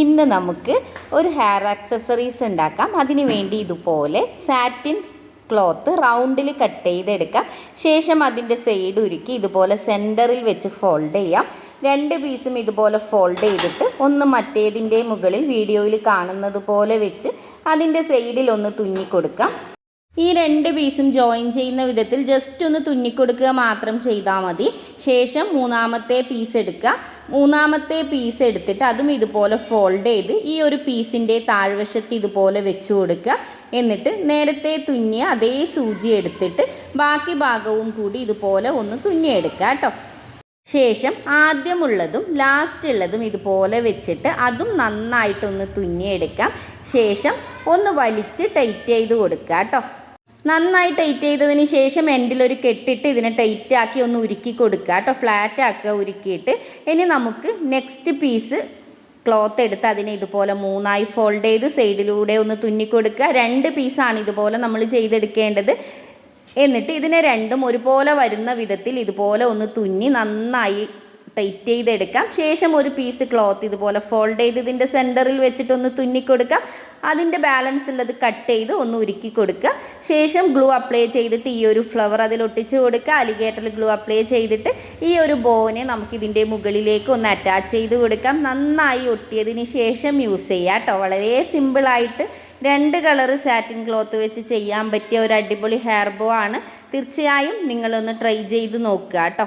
ഇന്ന് നമുക്ക് ഒരു ഹെയർ ആക്സസറീസ് ഉണ്ടാക്കാം. അതിനു വേണ്ടി ഇതുപോലെ സാറ്റിൻ ക്ലോത്ത് റൗണ്ടിൽ കട്ട് ചെയ്തെടുക്കാം. ശേഷം അതിന്റെ സൈഡ് ഉരുക്കി ഇതുപോലെ സെന്ററിൽ വെച്ച് ഫോൾഡ് ചെയ്യാം. രണ്ട് പീസും ഇതുപോലെ ഫോൾഡ് ചെയ്തിട്ട് ഒന്ന് മറ്റേതിന്റെ മുകളിൽ വീഡിയോയിൽ കാണുന്നത് പോലെ വെച്ച് അതിന്റെ സൈഡിൽ ഒന്ന് തുന്നി കൊടുക്കാം ഈ രണ്ട് പീസും ജോയിൻ ചെയ്യുന്ന വിധത്തിൽ ജസ്റ്റ് ഒന്ന് തുന്നിക്കൊടുക്കുക മാത്രം ചെയ്താൽ മതി. ശേഷം മൂന്നാമത്തെ പീസ് എടുക്കുക. മൂന്നാമത്തെ പീസ് എടുത്തിട്ട് അതും ഇതുപോലെ ഫോൾഡ് ചെയ്ത് ഈ ഒരു പീസിന്റെ താഴ്വശത്ത് ഇതുപോലെ വെച്ച് കൊടുക്കുക. എന്നിട്ട് നേരത്തെ തുന്നിയ അതേ സൂചി എടുത്തിട്ട് ബാക്കി ഭാഗവും കൂടി ഇതുപോലെ ഒന്ന് തുന്നിയെടുക്കുക കേട്ടോ. ശേഷം ആദ്യമുള്ളതും ലാസ്റ്റ് ഉള്ളതും ഇതുപോലെ വെച്ചിട്ട് അതും നന്നായിട്ടൊന്ന് തുന്നിയെടുക്കാം. ശേഷം ഒന്ന് വലിച്ച് ടൈറ്റ് ചെയ്ത് കൊടുക്കുക കേട്ടോ. നന്നായി ടൈറ്റ് ചെയ്തതിന് ശേഷം എൻഡിൽ ഒരു കെട്ടിട്ട് ഇതിനെ ടൈറ്റ് ആക്കി ഒന്ന് ഉരുക്കി കൊടുക്കുക. കേട്ടോ ഫ്ലാറ്റ് ആക്കുക ഉരുക്കിയിട്ട്. ഇനി നമുക്ക് നെക്സ്റ്റ് പീസ് ക്ലോത്ത് എടുത്ത് അതിനെ ഇതുപോലെ മൂന്നായി ഫോൾഡ് ചെയ്ത് സൈഡിലൂടെ ഒന്ന് തുന്നിക്കൊടുക്കുക രണ്ട് പീസാണ് ഇതുപോലെ നമ്മൾ ചെയ്തെടുക്കേണ്ടത്. എന്നിട്ട് ഇതിനെ രണ്ടും ഒരുപോലെ വരുന്ന വിധത്തിൽ ഇതുപോലെ ഒന്ന് തുന്നി നന്നായി ടൈറ്റ് ചെയ്തെടുക്കാം. ശേഷം ഒരു പീസ് ക്ലോത്ത് ഇതുപോലെ ഫോൾഡ് ചെയ്ത് ഇതിന്റെ സെന്ററിൽ വെച്ചിട്ടൊന്ന് തുന്നിക്കൊടുക്കാം. അതിന്റെ ബാലൻസ് ഉള്ളത് കട്ട് ചെയ്ത് ഒന്ന് ഉരുക്കി കൊടുക്കുക. ശേഷം ഗ്ലൂ അപ്ലൈ ചെയ്തിട്ട് ഈ ഒരു ഫ്ലവർ അതിൽ ഒട്ടിച്ച് കൊടുക്കുക. അലിഗേറ്ററിൽ ഗ്ലൂ അപ്ലൈ ചെയ്തിട്ട് ഈ ഒരു ബോനെ നമുക്ക് ഇതിന്റെ മുകളിലേക്ക് ഒന്ന് അറ്റാച്ച് ചെയ്ത് കൊടുക്കാം. നന്നായി ഒട്ടിയതിന് ശേഷം യൂസ് ചെയ്യാം കേട്ടോ. വളരെ സിമ്പിളായിട്ട് രണ്ട് കളറ് സാറ്റിൻ ക്ലോത്ത് വെച്ച് ചെയ്യാൻ പറ്റിയ ഒരു അടിപൊളി ഹെയർ ബോ ആണ്. തീർച്ചയായും നിങ്ങളൊന്ന് ട്രൈ ചെയ്ത് നോക്കുക കേട്ടോ.